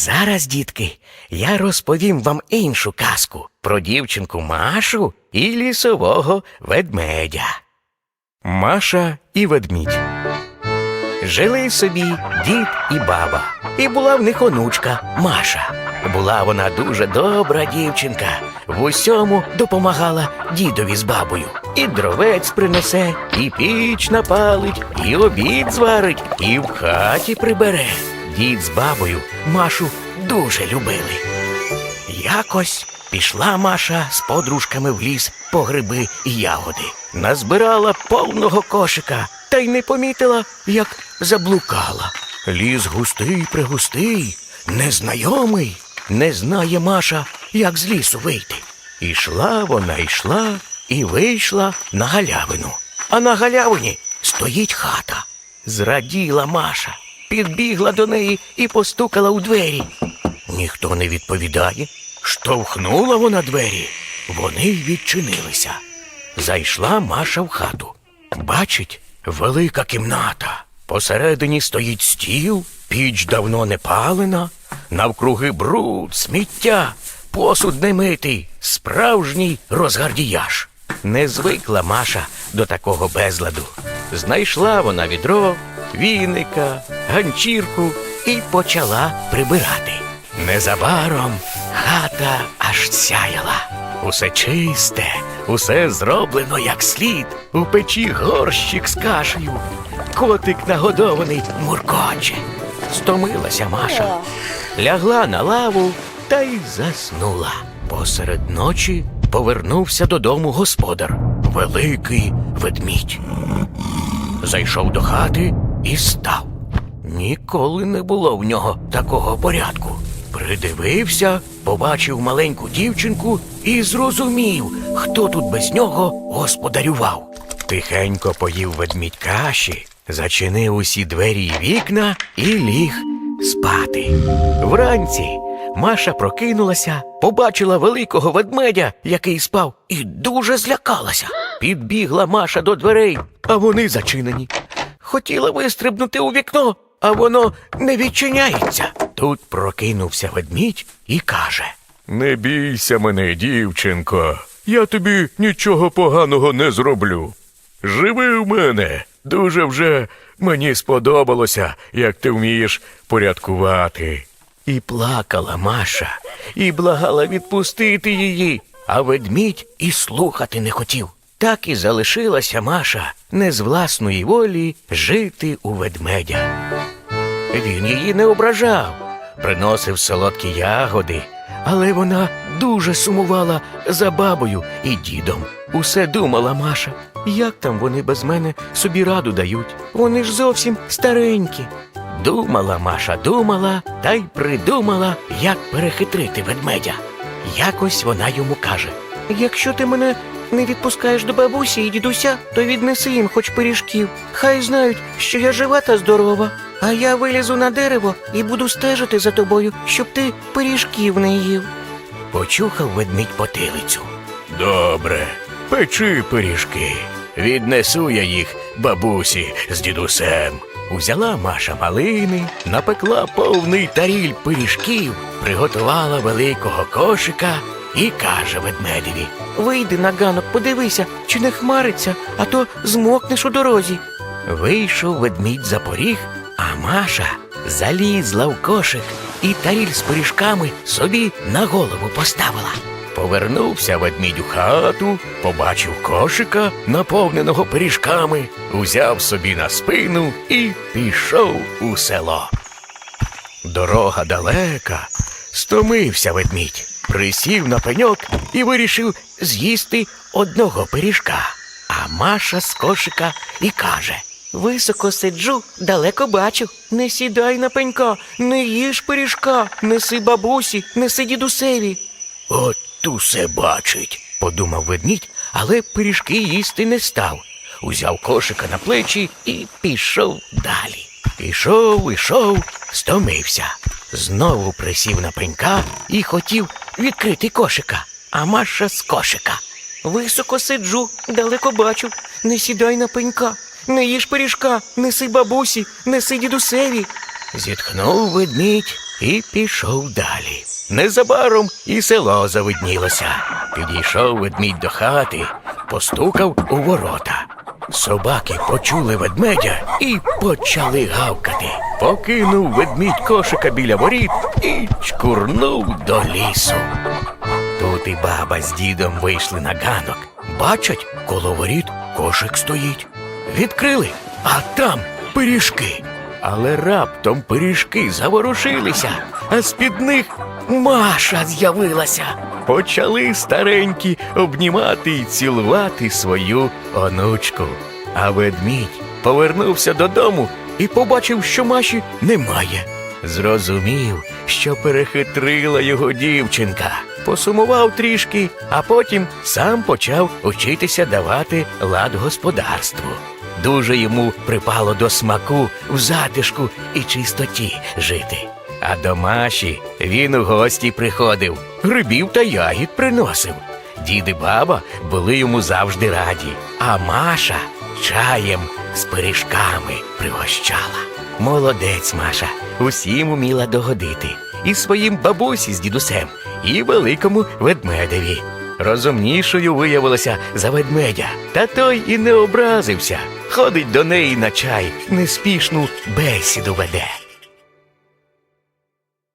зараз, дітки, я розповім вам іншу казку про дівчинку Машу і лісового ведмедя. Маша і ведмідь. Жили собі дід і баба, і була в них онучка Маша. Була вона дуже добра дівчинка, в усьому допомагала дідові з бабою. І дровець принесе, і піч напалить, і обід зварить, і в хаті прибере. Дід з бабою Машу дуже любили. Якось пішла Маша з подружками в ліс по гриби і ягоди. Назбирала повного кошика та й не помітила, як заблукала. Ліс густий пригустий, незнайомий. Не знає Маша, як з лісу вийти. Ішла вона йшла і вийшла на галявину. А на галявині стоїть хата. Зраділа Маша, підбігла до неї і постукала у двері. Ніхто не відповідає. Штовхнула вона двері. Вони й відчинилися. Зайшла Маша в хату. Бачить, велика кімната. Посередині стоїть стіл, піч давно не палена, навкруги бруд, сміття, посуд не митий, справжній розгардіяж. Не звикла Маша до такого безладу. Знайшла вона відро, віника, ганчірку і почала прибирати. Незабаром хата аж сяяла. Усе чисте, усе зроблено як слід. У печі горщик з кашею. Котик нагодований муркоче. Стомилася Маша, лягла на лаву та й заснула. Посеред ночі повернувся додому господар, великий ведмідь. Зайшов до хати і став. Ніколи не було в нього такого порядку. Придивився, побачив маленьку дівчинку і зрозумів, хто тут без нього господарював. Тихенько поїв ведмідь каші, зачинив усі двері й вікна і ліг спати. Вранці Маша прокинулася, побачила великого ведмедя, який спав, і дуже злякалася. Підбігла Маша до дверей, а вони зачинені. Хотіла вистрибнути у вікно, а воно не відчиняється. Тут прокинувся ведмідь і каже: Не бійся мене, дівчинко. Я тобі нічого поганого не зроблю. Живи в мене. Дуже вже мені сподобалося, як ти вмієш порядкувати. І плакала Маша, і благала відпустити її, а ведмідь і слухати не хотів. Так і залишилася Маша не з власної волі жити у ведмедя. Він її не ображав, приносив солодкі ягоди, але вона дуже сумувала за бабою і дідом. Усе думала Маша, як там вони без мене собі раду дають. Вони ж зовсім старенькі. Думала Маша, думала та й придумала, як перехитрити ведмедя. Якось вона йому каже: Якщо ти мене не відпускаєш до бабусі і дідуся, то віднеси їм хоч пиріжків. Хай знають, що я жива та здорова. А я вилізу на дерево і буду стежити за тобою, щоб ти пиріжків не їв. Почухав ведмідь потилицю. Добре, печи пиріжки. Віднесу я їх бабусі з дідусем. Узяла Маша малини, напекла повний таріль пиріжків, приготувала великого кошика і каже ведмедеві: Вийди на ганок, подивися, чи не хмариться, а то змокнеш у дорозі. Вийшов ведмідь за поріг, а Маша залізла в кошик і таріль з пиріжками собі на голову поставила. Повернувся ведмідь у хату, побачив кошика, наповненого пиріжками, узяв собі на спину і пішов у село. Дорога далека, стомився ведмідь, присів на пеньок і вирішив з'їсти одного пиріжка. А Маша з кошика і каже: Високо сиджу, далеко бачу. Не сідай на пенька, не їж пиріжка, неси бабусі, неси дідусеві. От усе бачить, подумав ведмідь, але пиріжки їсти не став. Узяв кошика на плечі і пішов далі. Ішов, ішов, стомився. Знову присів на пенька і хотів відкрити кошика. А Маша з кошика. Високо сиджу, далеко бачу. Не сідай на пенька, не їж пиріжка, неси бабусі, неси дідусеві. Зітхнув ведмідь і пішов далі. Незабаром і село завиднілося. Підійшов ведмідь до хати, постукав у ворота. Собаки почули ведмедя і почали гавкати. Покинув ведмідь кошика біля воріт і чкурнув до лісу. Тут і баба з дідом вийшли на ганок. Бачать, коло воріт кошик стоїть. Відкрили, а там пиріжки. Але раптом пиріжки заворушилися, а з-під них Маша з'явилася. Почали старенькі обнімати і цілувати свою онучку. А ведмідь повернувся додому і побачив, що Маші немає. Зрозумів, що перехитрила його дівчинка. Посумував трішки, а потім сам почав учитися давати лад господарству. Дуже йому припало до смаку в затишку і чистоті жити. А до Маші він у гості приходив, грибів та ягід приносив. Дід і баба були йому завжди раді, а Маша чаєм з пиріжками пригощала. Молодець, Маша, усім уміла догодити. І своїм бабусі з дідусем, і великому ведмедеві. Розумнішою виявилася за ведмедя, та той і не образився. Ходить до неї на чай, неспішну бесіду веде.